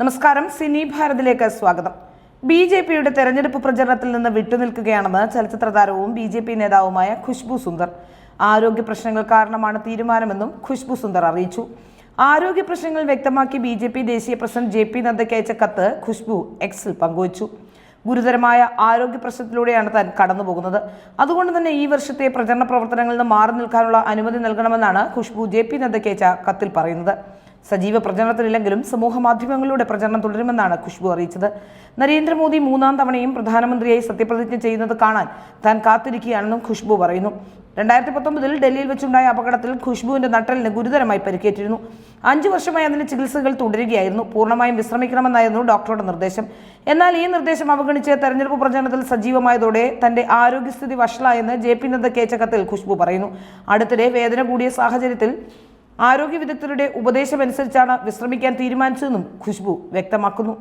നമസ്കാരം. സിനി ഭാരതിലേക്ക് സ്വാഗതം. B J പിയുടെ തെരഞ്ഞെടുപ്പ് പ്രചരണത്തിൽ നിന്ന് വിട്ടുനിൽക്കുകയാണെന്ന് ചലച്ചിത്ര താരവും ബി ജെ പി നേതാവുമായ ഖുഷ്ബു സുന്ദർ. ആരോഗ്യ പ്രശ്നങ്ങൾ കാരണമാണ് തീരുമാനമെന്നും ഖുഷ്ബു സുന്ദർ അറിയിച്ചു. ആരോഗ്യ പ്രശ്നങ്ങൾ വ്യക്തമാക്കി ബി ജെ പി ദേശീയ പ്രസിഡന്റ് ജെ പി നദ്ദയ്ക്ക് അയച്ച കത്ത് ഖുഷ്ബു എക്സിൽ പങ്കുവച്ചു. ഗുരുതരമായ ആരോഗ്യ പ്രശ്നത്തിലൂടെയാണ് താൻ കടന്നുപോകുന്നത്. അതുകൊണ്ട് തന്നെ ഈ വർഷത്തെ പ്രചരണ പ്രവർത്തനങ്ങളിൽ നിന്ന് മാറി നിൽക്കാനുള്ള അനുമതി നൽകണമെന്നാണ് ഖുഷ്ബു ജെ പി നദ്ദയ്ക്ക് അയച്ച കത്തിൽ പറയുന്നത്. സജീവ പ്രചരണത്തിനില്ലെങ്കിലും സമൂഹ മാധ്യമങ്ങളിലൂടെ പ്രചരണം തുടരുമെന്നാണ് ഖുഷ്ബു അറിയിച്ചത്. നരേന്ദ്രമോദി മൂന്നാം തവണയും പ്രധാനമന്ത്രിയായി സത്യപ്രതിജ്ഞ ചെയ്യുന്നത് കാണാൻ താൻ കാത്തിരിക്കുകയാണെന്നും ഖുഷ്ബു പറയുന്നു. രണ്ടായിരത്തി പത്തൊമ്പതിൽ ഡൽഹിയിൽ വെച്ചുണ്ടായ അപകടത്തിൽ ഖുഷ്ബുവിന്റെ നട്ടലിന് ഗുരുതരമായി പരിക്കേറ്റിരുന്നു. അഞ്ചു വർഷമായി അതിന്റെ ചികിത്സകൾ തുടരുകയായിരുന്നു. പൂർണമായും വിശ്രമിക്കണമെന്നായിരുന്നു ഡോക്ടറുടെ നിർദ്ദേശം. എന്നാൽ ഈ നിർദ്ദേശം അവഗണിച്ച് തെരഞ്ഞെടുപ്പ് പ്രചരണത്തിൽ സജീവമായതോടെ തന്റെ ആരോഗ്യസ്ഥിതി വഷളായെന്ന് ജെ പി നദ്ദ കേച്ചക്കത്തിൽ ഖുഷ്ബു പറയുന്നു. അടുത്തിടെ വേദന കൂടിയ സാഹചര്യത്തിൽ ആരോഗ്യ വിദഗ്ധരുടെ ഉപദേശമനുസരിച്ചാണ് വിശ്രമിക്കാൻ തീരുമാനിച്ചതെന്നും ഖുഷ്ബു വ്യക്തമാക്കുന്നു.